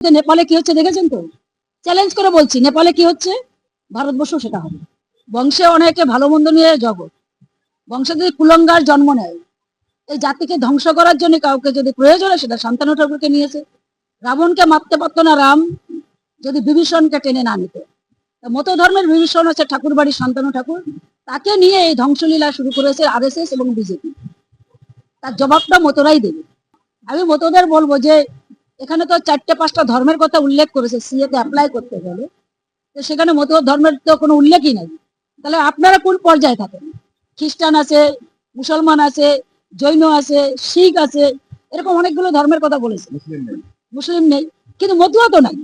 নেপালে কি হচ্ছে দেখেছেন তো? চ্যালেঞ্জ করে বলছি, নেপালে কি হচ্ছে? ভারতবর্ষ সেটা হবে। বংশে অনেকে ভালো মন্দ নিয়ে জগৎ। বংশে যদি কুলঙ্গার জন্ম নেয়, এই জাতিকে ধ্বংস করার জন্য কাউকে যদি প্রয়োজন হয়, সেটা শান্তানু ঠাকুরকে নিয়েছে। রাবণকে মারতে পারতো না রাম, যদি বিভীষণকে টেনে না নিত। মত ধর্মের বিভীষণ হচ্ছে ঠাকুর বাড়ির শান্তানু ঠাকুর। তাকে নিয়ে এই ধ্বংসলীলা শুরু করেছে আরএসএস এবং বিজেপি তার জবাবটা মতরাই দেবে। আমি মতদের বলব যে এখানে তো চারটে পাঁচটা ধর্মের কথা উল্লেখ করেছে সিএ তে অ্যাপ্লাই করতে গেলে। তো সেখানে মত ধর্মের তো কোনো উল্লেখই নাই। তাহলে আপনারা কোন পর্যায়ে থাকেন? খ্রিস্টান আছে মুসলমান আছে জৈন আছে শিখ আছে এরকম অনেকগুলো ধর্মের কথা বলেছে। মুসলিম নেই। কিন্তু মতুয়া তো নাই।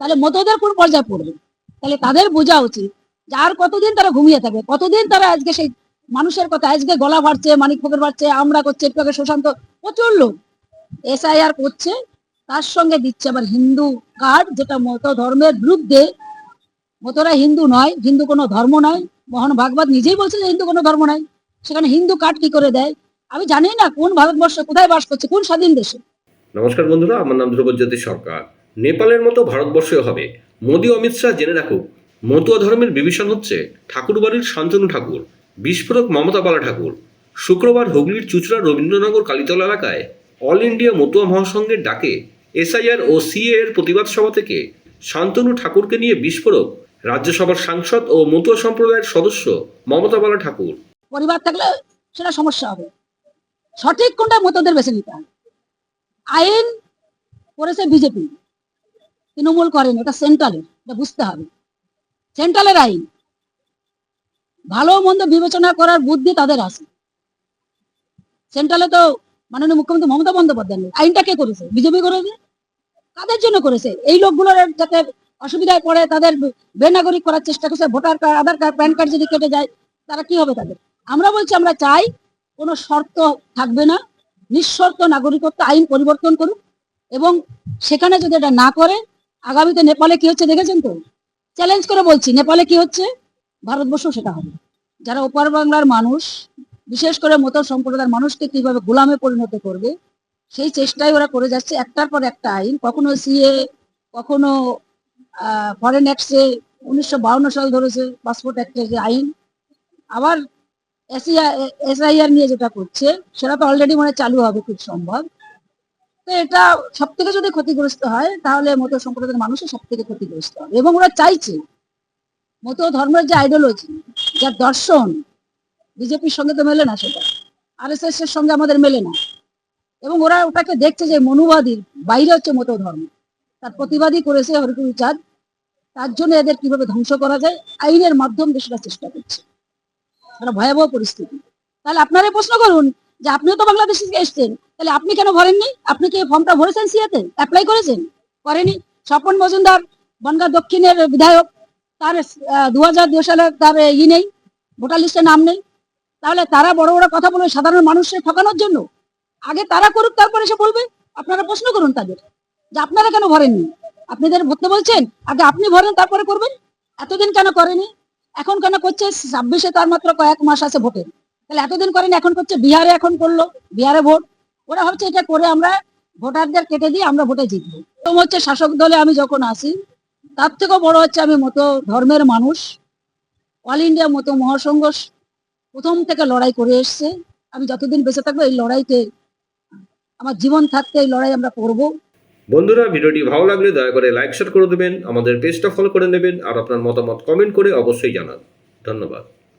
তাহলে মতুয়াদের কোন পর্যায়ে পড়বে? তাহলে তাদের বোঝা উচিত যে আর কতদিন তারা ঘুমিয়ে থাকবে কতদিন তারা আজকে সেই মানুষের কথা আজকে গলা ফাটছে মানিক ফকের ফাটছে আমরা করছে একটু আগে সুশান্ত প্রচুর লোক। এসআইআর করছে, তার সঙ্গে দিচ্ছে আবার হিন্দু কার্ড যেটা মত ধর্মের বিরুদ্ধে মতরা হিন্দু নয়, হিন্দু কোনো ধর্ম নয়। মোহন ভাগবত নিজেই বলছে যে হিন্দু কোনো ধর্ম নয়। সেখানে হিন্দু কার্ড কি করে দেয়? আমি জানি না কোন ভারতবর্ষ কোথায় বাস করছে, কোন স্বাধীন দেশে। নমস্কার বন্ধুরা, আমার নাম ধ্রুবজ্যোতি সরকার। নেপালের মতো ভারতবর্ষেও হবে। মোদী অমিত শাহ জেনে রাখুক, মতুয়া ধর্মের বিভীষণ হচ্ছে ঠাকুরবাড়ির শান্তনু ঠাকুর, বিস্ফোরক মমতা বালা ঠাকুর। শুক্রবার হুগলির চুচড়া রবীন্দ্রনগর কালীতলা এলাকায় অল ইন্ডিয়া মতুয়া মহাসংঘের ডাকে এসআইআর ও সিএ এর প্রতিবাদ সভা থেকে শান্তনু ঠাকুরকে নিয়ে বিস্ফোরক রাজ্যসভার সাংসদ ও মতুয়া সম্প্রদায়ের সদস্য মমতা বালা ঠাকুর। পরিবার থাকলে সেটা সমস্যা হবে। সঠিক কোনটা মতদের বেছে নিতে হবে। আইন করেছে বিজেপি। তৃণমূল করেন, এটা সেন্ট্রালের, এটা বুঝতে হবে। সেন্ট্রালের আইন। ভালো মন্দ বিবেচনা করার বুদ্ধি তাদের আছে। সেন্ট্রালে তো মাননীয় মুখ্যমন্ত্রী মমতা বন্দ্যোপাধ্যায় আইনটা কে করেছে? বিজেপি করেছে? কাদের জন্য করেছে? এই লোকগুলোর যাতে অসুবিধায় পড়ে, তাদের বেনাগরিক করার চেষ্টা করছে, voter card, Aadhaar card, PAN card যদি কেটে যায়, তারা কি হবে তাদের? আমরা বলছি, আমরা চাই কোনো শর্ত থাকবে না। নিঃশর্ত নাগরিকত্ব আইন পরিবর্তন করুক এবং সেখানে যদি এটা না করে, আগামীতে নেপালে কি হচ্ছে দেখেছেন তো? চ্যালেঞ্জ করে বলছি, নেপালে কি হচ্ছে? ভারতবর্ষ সেটা হবে। যারা ওপার বাংলার মানুষ বিশেষ করে মতো সম্প্রদায়ের মানুষকে কীভাবে গোলামে পরিণত করবে, সেই চেষ্টাই ওরা করে যাচ্ছে। একটার পর একটা আইন, কখনো সিএ কখনো ফরেন অ্যাক্টসে উনিশশো সাল ধরেছে পাসপোর্ট অ্যাক্টের যে আইন। আবার এসআইআর নিয়ে যেটা করছে, সেটা তো অলরেডি মানে চালু হবে খুব সম্ভব। তো এটা সব থেকে যদি ক্ষতিগ্রস্ত হয়, তাহলে মতো সম্প্রদায়ের মানুষও সব থেকে ক্ষতিগ্রস্ত হবে। এবং ওরা চাইছে, মতো ধর্মের যে আইডিওলজি যার দর্শন বিজেপির সঙ্গে তো মেলে না সেটা। আর এস এস এর সঙ্গে আমাদের মেলে না। এবং ওরা ওটাকে দেখছে যে মনুবাদীর বাইরে হচ্ছে মতো ধর্ম। তার প্রতিবাদী করেছে হরিপুর চাঁদ। তার জন্য এদের কীভাবে ধ্বংস করা যায়, আইনের মাধ্যম দিয়ে সেটা চেষ্টা করছে। একটা ভয়াবহ পরিস্থিতি। তাহলে আপনারাই প্রশ্ন করুন যে আপনিও তো বাংলাদেশ থেকে এসছেন, তাহলে আপনি কেন ভরেননি? আপনি কি ফর্মটা ভরেছেন সিয়াতে অ্যাপ্লাই করেছেন? করেনি। স্বপন মজুমদার, বনগা দক্ষিণের বিধায়ক, তার দু হাজার সালে তার ই নেই, ভোটার লিস্টে নাম নেই। তাহলে তারা বড় বড় কথা বলবে সাধারণ মানুষকে ঠকানোর জন্য আগে তারা করুক, তারপরে এসে বলবে। আপনারা প্রশ্ন করুন তাদের যে আপনারা কেন ভরেননি? আপনাদের ভরতে বলছেন, আগে আপনি ভরেন, তারপরে করবেন? এতদিন কেন করেনি? এখন কেন করছে? ছাব্বিশে তার মাত্র কয়েক মাস আছে ভোটের। তাহলে এতদিন করেন, এখন করছে। বিহারে এখন করল, বিহারে ভোট। ওরা ভাবছে এটা করে আমরা ভোটারদের কেটে দিয়ে আমরা ভোটে জিতবো। তো হচ্ছে শাসক দলে আমি যখন আসি, তার থেকেও বড় হচ্ছে আমি মতো ধর্মের মানুষ, অল ইন্ডিয়া মতো মহাসংঘ প্রথম থেকে লড়াই করে এসছে। আমি যতদিন বেঁচে থাকব, এই লড়াইতে আমার জীবন থাকতে এই লড়াই আমরা করব। বন্ধুরা, ভিডিওটি ভালো লাগলে দয়া করে লাইক শেয়ার করে দেবেন। আমাদের পেজটা ফলো করে নেবেন। আর আপনার মতামত কমেন্ট করে অবশ্যই জানান। ধন্যবাদ।